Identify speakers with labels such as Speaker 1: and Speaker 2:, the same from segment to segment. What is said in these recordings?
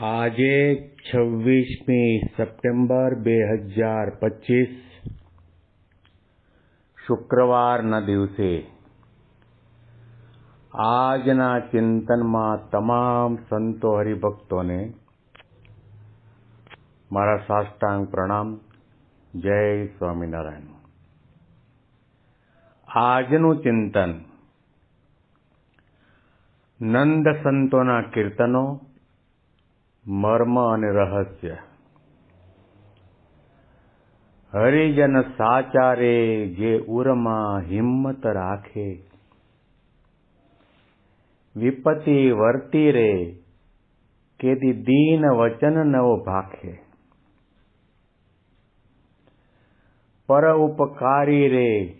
Speaker 1: આજે છવ્વીસમી સપ્ટેમ્બર બે હજાર પચીસ શુક્રવારના દિવસે આજના ચિંતનમાં તમામ સંતો હરિભક્તોને મારા સાષ્ટાંગ પ્રણામ. જય સ્વામિનારાયણ. આજનું ચિંતન નંદ સંતોના કીર્તનો મર્મ અને રહસ્ય. હરિજન સાચારે જે ઉરમાં હિંમત રાખે. વિપતિ વર્તી રે, કેદી દીન વચન નવો ભાખે. પર ઉપકારી રે,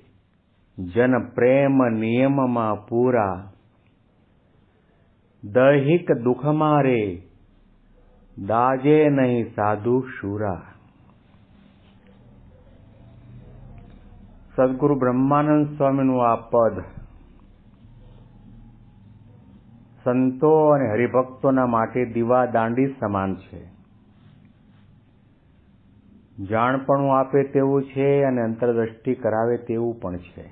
Speaker 1: જન પ્રેમ નિયમમાં પૂરા. દૈહિક દુઃખમાં રે દાજે નહીં સાધુ શુરા. સદગુરુ બ્રહ્માનંદ સ્વામીનું આ પદ સંતો અને હરિભક્તોના માટે દીવા દાંડી સમાન છે. જાણપણું આપે તેવું છે અને અંતરદ્રષ્ટિ કરાવે તેવું પણ છે.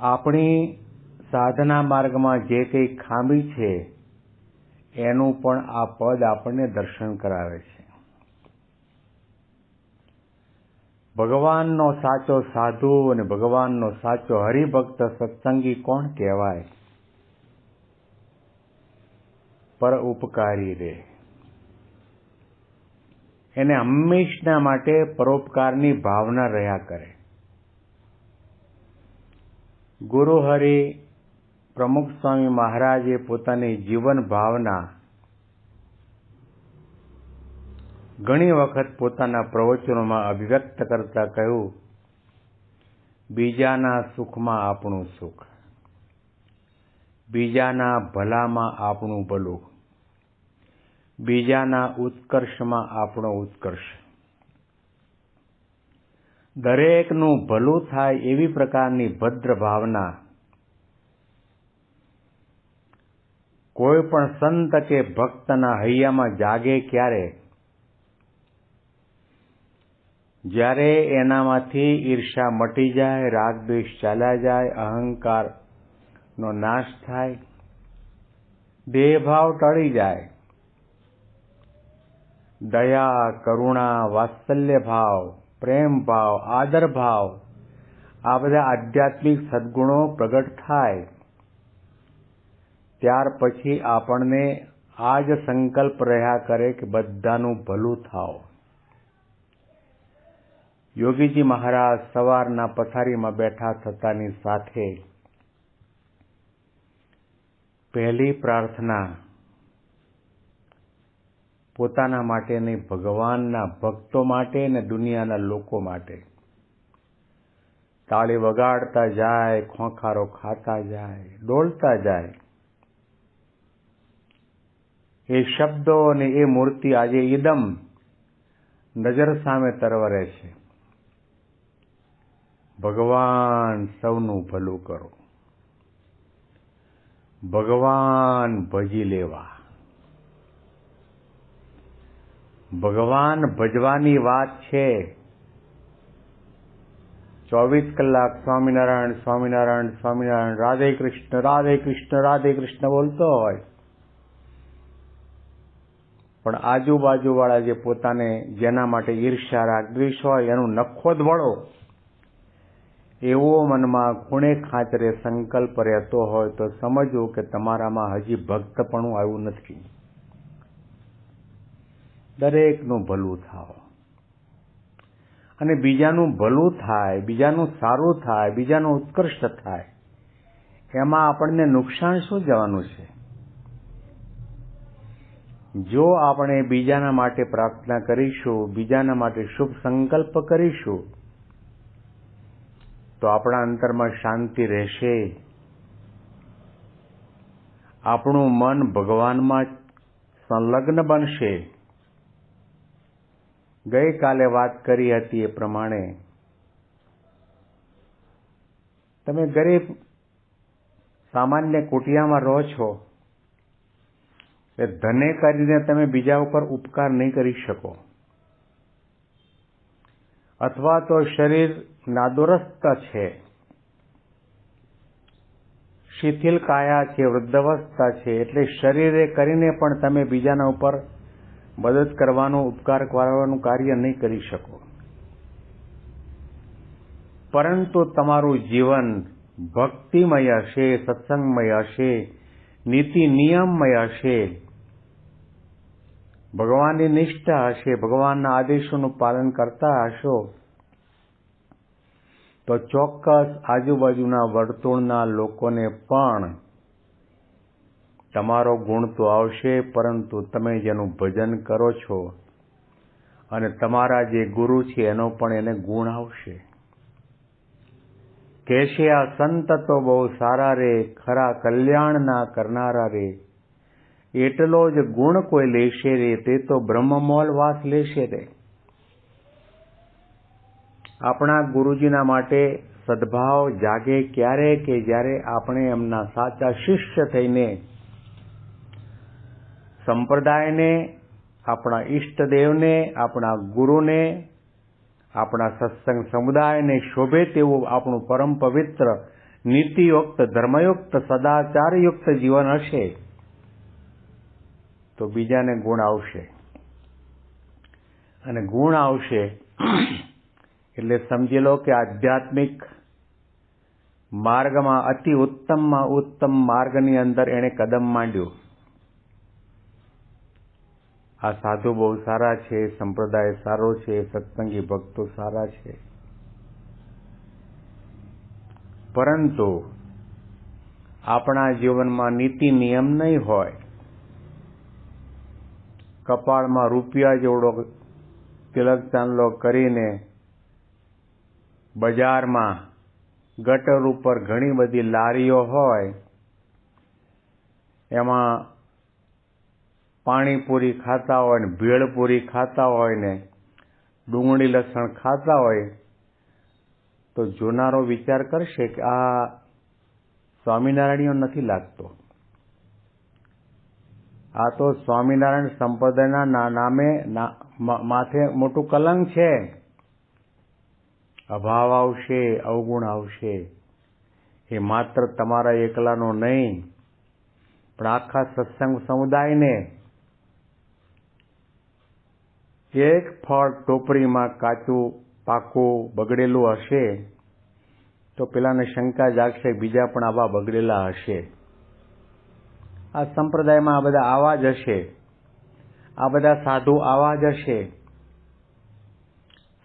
Speaker 1: આપણી સાધના માર્ગમાં જે કંઈ ખામી છે, એનું પણ આ પદ આપણને દર્શન કરાવે છે. ભગવાનનો સાચો સાધુ અને ભગવાનનો સાચો હરિભક્ત સત્સંગી કોણ કહેવાય? પર ઉપકારી રે એને હંમેશના માટે પરોપકારની ભાવના રહ્યા કરે. ગુરુ હરિ પ્રમુખ સ્વામી મહારાજે પોતાની જીવન ભાવના ઘણી વખત પોતાના પ્રવચનોમાં અભિવ્યક્ત કરતા કહ્યું, બીજાના સુખમાં આપણું સુખ, બીજાના ભલામાં આપણું ભલું, બીજાના ઉત્કર્ષમાં આપણો ઉત્કર્ષ. દરેકનું ભલું થાય એવી પ્રકારની ભદ્ર ભાવના કોઈ પણ સંત કે ભક્તના હૈયામાં જાગે ક્યારે? જ્યારે એનામાંથી ઈર્ષા મટી જાય, રાગદ્વેષ ચાલ્યા જાય, અહંકારનો નાશ થાય, દેહભાવ ટળી જાય, દયા, કરુણા, વાત્સલ્ય ભાવ, પ્રેમ ભાવ, આદર ભાવ, આ બધા આધ્યાત્મિક સદગુણો પ્રગટ થાય. ત્યાર પછી આપણને આ જ સંકલ્પ રહ્યા કરે કે બધાનું ભલું થાવ યોગીજી મહારાજ સવારના પથારીમાં બેઠા થતાની સાથે પહેલી પ્રાર્થના પોતાના માટે નહીં, ભગવાનના ભક્તો માટે ને દુનિયાના લોકો માટે. તાળી વગાડતા જાય, ખોખારો ખાતા જાય, ડોલતા જાય. એ શબ્દો અને એ મૂર્તિ આજે ઈદમ નજર સામે તરવરે છે. ભગવાન સૌનું ભલું કરો. ભગવાન ભજી લેવા. ભગવાન ભજવાની વાત છે. ચોવીસ કલાક સ્વામિનારાયણ સ્વામિનારાયણ સ્વામિનારાયણ, રાધે કૃષ્ણ રાધે કૃષ્ણ રાધે કૃષ્ણ બોલતો હોય. પણ આજુબાજુવાળા જે પોતાને જેના માટે ઈર્ષ્યા રાગ દ્વેષ હોય, એનું નખોદ વળો. એવો મનમાં ખૂણે ખાંચરે સંકલ્પ રહેતો હોય તો સમજવું કે તમારામાં હજી ભક્તપણું આવ્યું નથી. દરેકનું ભલું થાવ. અને બીજાનું ભલું થાય, બીજાનું સારું થાય, બીજાનું ઉત્કૃષ્ટ થાય, એમાં આપણને નુકસાન શું જવાનું છે? જો આપણે બીજાના માટે પ્રાર્થના કરીશું, બીજાના માટે શુભ સંકલ્પ કરીશું, તો આપણા અંતરમાં શાંતિ રહેશે. આપણું મન ભગવાનમાં સંલગ્ન બનશે. ગઈકાલે વાત કરી હતી એ પ્રમાણે, તમે ગરીબ સામાન્ય કુટિયામાં રહો છો એ ધને કરીને તમે બીજા ઉપર ઉપકાર નહીં કરી શકો. અથવા તો શરીર નાદુરસ્ત છે. શિથિલ કાયા છે વૃદ્ધાવસ્થા છે, એટલે શરીરે કરીને પણ તમે બીજાના ઉપર મદદ કરવાનું, ઉપકાર કરવાનું કાર્ય નહીં કરી શકો. પરંતુ તમારું જીવન ભક્તિમય હશે, સત્સંગમય હશે, નીતિ નિયમમય હશે ભગવાનની નિષ્ઠા હશે, ભગવાનના આદેશોનું પાલન કરતા હશો, તો ચોક્કસ આજુબાજુના વર્તુળના લોકોને પણ તમારો ગુણ તો આવશે, પરંતુ તમે જેનું ભજન કરો છો અને તમારા જે ગુરુ છે, એનો પણ એને ગુણ આવશે. કહેશે, આ સંત તો બહુ સારા રે, ખરા કલ્યાણના કરનારા રે એટલો જ ગુણ કોઈ લેશે રે તે તો બ્રહ્મમોલ વાસ લેશે રે. આપણા ગુરુજીના માટે સદભાવ જાગે ક્યારે કે જ્યારે આપણે એમના સાચા શિષ્ય થઈને સંપ્રદાયને, આપણા ઈષ્ટદેવને આપણા ગુરુને, આપણા સત્સંગ સમુદાયને શોભે તેવું આપણું પરમ પવિત્ર, નીતિયુક્ત, ધર્મયુક્ત, સદાચારયુક્ત જીવન હશે. તો બીજાને ગુણ આવશે. અને ગુણ આવશે એટલે સમજી લો કે આધ્યાત્મિક માર્ગમાં અતિ ઉત્તમમાં ઉત્તમ માર્ગની અંદર એણે કદમ માંડ્યું. આ સાધુ બહુ સારા છે, સંપ્રદાય સારો છે, સત્સંગી ભક્તો સારા છે. પરંતુ આપણા જીવનમાં નીતિ નિયમ નહીં હોય કપાળમાં રૂપિયા જેવડો તિલક ચાંદલો કરીને બજારમાં ગટર ઉપર ઘણી બધી લારીઓ હોય, એમાં પાણીપુરી ખાતા હોય ને ભેળપુરી ખાતા હોય ને ડુંગળી લસણ ખાતા હોય, તો જોનારો વિચાર કરશે કે આ સ્વામિનારાયણીઓ નથી લાગતો. આ તો સ્વામિનારાયણ સંપ્રદાયના નામે માથે મોટું કલંક છે. અભાવ આવશે, અવગુણ આવશે. એ માત્ર તમારા એકલાનો નહીં, પણ આખા સત્સંગ સમુદાયને. એક ફળ ટોપરીમાં કાચું, પાકું, બગડેલું હશે, તો પેલાને શંકા જાગશે, બીજા પણ આવા બગડેલા હશે. આ સંપ્રદાયમાં આ બધા આવા જ હશે. આ બધા સાધુ આવા જ હશે.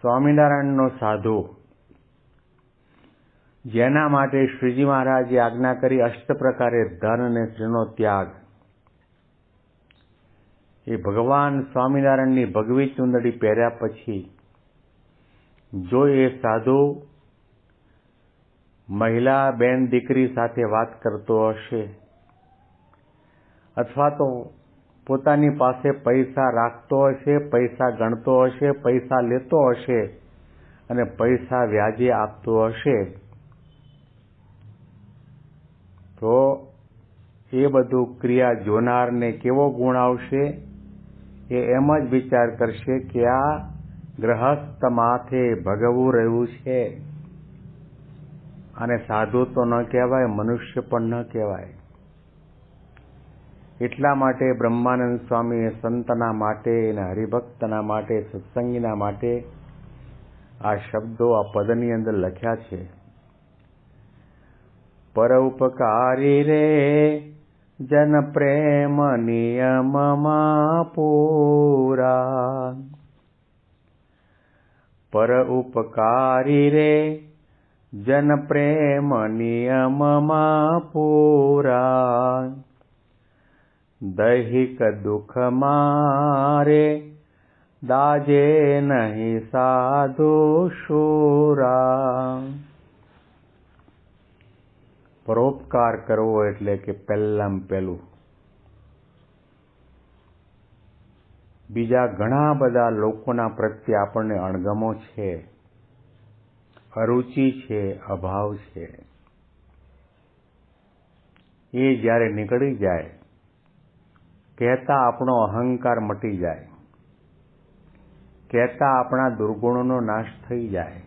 Speaker 1: સ્વામિનારાયણનો સાધુ. જેના માટે શ્રીજી મહારાજે આજ્ઞા કરી અષ્ટ પ્રકારે ધન અને શ્રીનો ત્યાગ. એ ભગવાન સ્વામિનારાયણની ભગવી ચુંદડી પહેર્યા પછી, જો એ સાધુ મહિલા બેન દીકરી સાથે વાત કરતો હશે અથવા તો પોતાની પાસે પૈસા રાખતો હશે, પૈસા ગણતો હશે, પૈસા લેતો હશે અને પૈસા વ્યાજે આપતો હશે. તો એ બધું ક્રિયા જોનારને કેવો ગુણ આવશે? એ એમ જ વિચાર કરશે કે આ ગ્રહસ્થ માથે ભગવું રહ્યું છે. અને સાધુ તો ન કહેવાય, મનુષ્ય પણ ન કહેવાય. એટલા માટે બ્રહ્માનંદ સ્વામીએ સંતના માટે અને હરિભક્તના માટે, સત્સંગીના માટે આ શબ્દો આ પદની અંદર લખ્યા છે. પર ઉપકારી રે, જન પ્રેમ નિયમમાં પૂરા પર. ઉપકારી રે, જન પ્રેમ નિયમમાં પૂરા. દૈહિક દુઃખ મારે, દાજે નહીં સાધુ શુરા પરોપકાર કરવો એટલે કે પહેલાં પહેલું. બીજા ઘણા બધા લોકોના પ્રત્યે આપણને અણગમો છે, અરુચિ છે, અભાવ છે. એ જ્યારે નીકળી જાય કહેતા આપણો અહંકાર મટી જાય. કહેતા આપણા દુર્ગુણોનો નાશ થઈ જાય.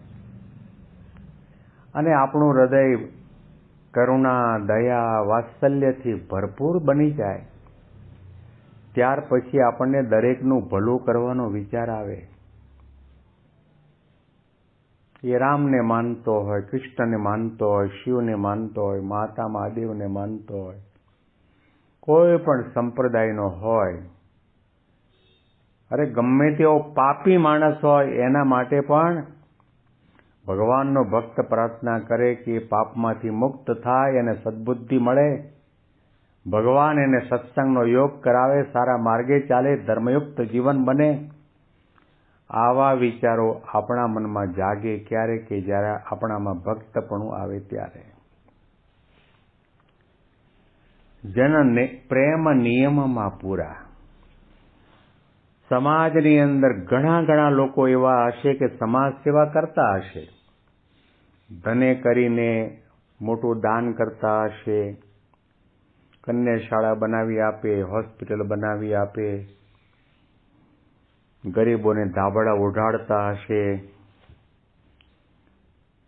Speaker 1: અને આપણું હૃદય કરુણા, દયા, વાત્સલ્યથી ભરપૂર બની જાય. ત્યાર પછી આપણને દરેકનું ભલું કરવાનો વિચાર આવે. એ રામને માનતો હોય, કૃષ્ણને માનતો હોય, શિવને માનતો હોય, માતા મહાદેવને માનતો હોય કોઈ પણ સંપ્રદાયનો હોય, અરે ગમે તેવો પાપી માણસ હોય, એના માટે પણ ભગવાનનો ભક્ત પ્રાર્થના કરે કે પાપમાંથી મુક્ત થાય, એને સદબુદ્ધિ મળે. ભગવાન એને સત્સંગનો યોગ કરાવે, સારા માર્ગે ચાલે, ધર્મયુક્ત જીવન બને. આવા વિચારો આપણા મનમાં જાગે ક્યારે કે જ્યારે આપણામાં ભક્તપણું આવે ત્યારે. જનને પ્રેમ નિયમમાં પૂરા સમાજની અંદર ઘણા ઘણા લોકો એવા હશે કે સમાજ સેવા કરતા હશે ધને કરીને મોટું દાન કરતા હશે કન્યા શાળા બનાવી આપે હોસ્પિટલ બનાવી આપે ગરીબોને ધાબળા ઓઢાડતા હશે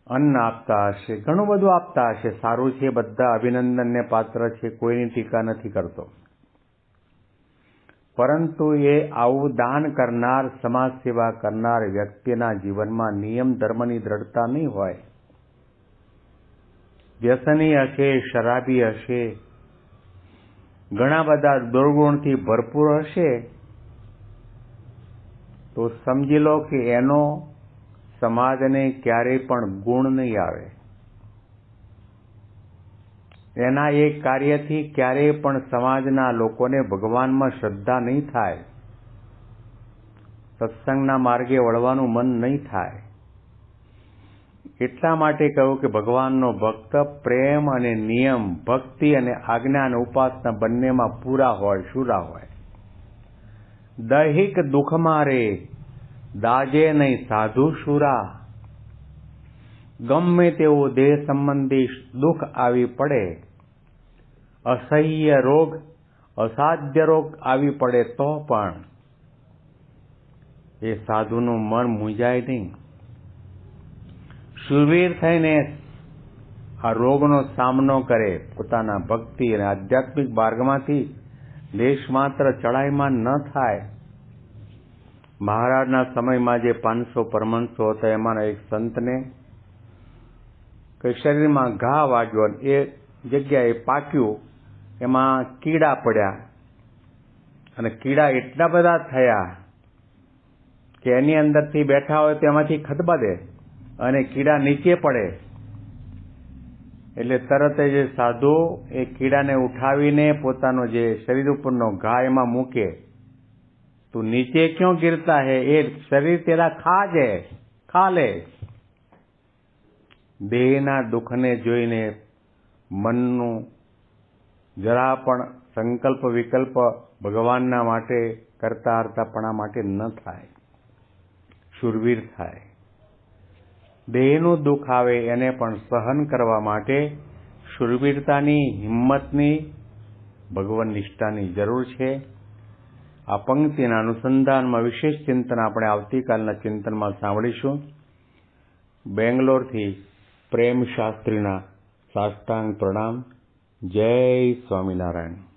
Speaker 1: અન્ન આપતા હશે ઘણું બધું આપતા હશે સારું છે બધા, અભિનંદનને પાત્ર છે, કોઈની ટીકા નથી કરતો. પરંતુ એ આવું દાન કરનાર સમાજ સેવા કરનાર વ્યક્તિના જીવનમાં નિયમ ધર્મની દ્રઢતા નહીં હોય. વ્યસની હશે, શરાબી હશે, ઘણા બધા દુર્ગુણથી ભરપૂર હશે, તો સમજી લો કે એનો સમાજને ક્યારેય પણ ગુણ નહીં આવે. એના એ કાર્યથી ક્યારેય પણ સમાજના લોકોને ભગવાનમાં શ્રદ્ધા નહીં થાય. સત્સંગના માર્ગે વળવાનું મન નહીં થાય. એટલા માટે કહ્યું કે ભગવાનનો ભક્ત પ્રેમ અને નિયમ, ભક્તિ અને આજ્ઞા અને ઉપાસના બંનેમાં પૂરા હોય, શુરા હોય. દૈહિક દુઃખમાં રે દાજે નહીં સાધુ શુરા. ગમે તેવો દેહ સંબંધી દુઃખ આવી પડે, અસહ્ય રોગ, અસાધ્ય રોગ આવી પડે તો પણ એ સાધુનું મન મૂંઝાય નહીં. શુરવીર થઈને આ રોગનો સામનો કરે, પોતાના ભક્તિ અને આધ્યાત્મિક માર્ગમાંથી દેશ માત્ર ચડાઈમાં ન થાય મહારાજના સમયમાં જે પાંચસો પરમંશો હતા, એમાંના એક સંતને કે શરીરમાં ઘા વાગ્યો એ જગ્યાએ પાક્યું, એમાં કીડા પડ્યા. અને કીડા એટલા બધા થયા કે એની અંદરથી બેઠા હોય તેમાંથી ખતબદે અને કીડા નીચે પડે. એટલે તરત જ સાધુ એ કીડાને ઉઠાવીને પોતાનો જે શરીર ઉપરનો ઘા એમાં મૂકે. तू नीचे क्यों गिरता है ये शरीर तेरा खा जे खा ले દેહના દુઃખને જોઈને મનનું જરા પણ સંકલ્પ, વિકલ્પ ભગવાનના માટે કરતા અર્થાપણા માટે ન થાય. શુરવીર થાય. દેહનું દુઃખ આવે એને પણ સહન કરવા માટે શુરવીરતાની હિંમતની, ભગવાન નિષ્ઠાની જરૂર છે. આ પંક્તિના અનુસંધાનમાં વિશેષ ચિંતન આપણે આવતીકાલના ચિંતનમાં સાંભળીશું. બેંગ્લોરથી પ્રેમ શાસ્ત્રીના સાષ્ટાંગ પ્રણામ. જય સ્વામિનારાયણ.